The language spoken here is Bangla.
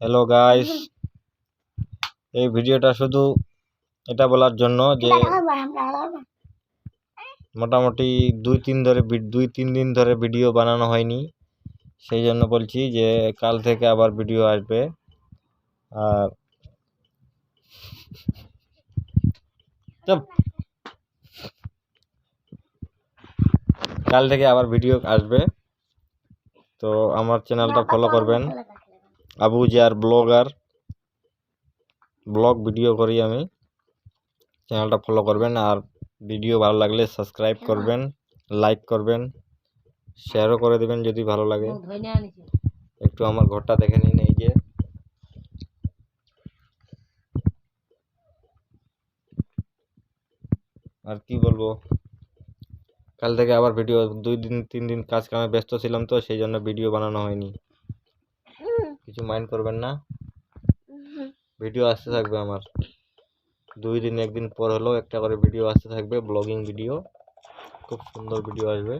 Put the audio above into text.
হ্যালো গাইস এই ভিডিওটা শুধু এটা বলার জন্য যে মোটামুটি দুই তিন ধরে দুই তিন দিন ধরে ভিডিও বানানো হয়নি। সেই জন্য বলছি যে কাল থেকে আবার ভিডিও আসবে। আর কাল থেকে আবার ভিডিও আসবে। তো আমার চ্যানেলটা ফলো করবেন। আবু জিয়ার ব্লগার ব্লগ ভিডিও করি আমি। চ্যানেলটা ফলো করবেন আর ভিডিও ভালো লাগলে সাবস্ক্রাইব করবেন লাইক করবেন শেয়ারও করে দেবেন যদি ভালো লাগে। একটু আমার ঘরটা দেখে নিন এই যে। আর কি বলব? কাল থেকে আবার ভিডিও দুই দিন তিন দিন কাজ কামে ব্যস্ত ছিলাম তো সেই জন্য ভিডিও বানানো হয়নি। কিছু মাইন্ড করবেন না। ভিডিও আসতে থাকবে আমার। দুই দিন একদিন পর হলেও একটা করে ভিডিও আসতে থাকবে ব্লগিং ভিডিও খুব সুন্দর ভিডিও আসবে।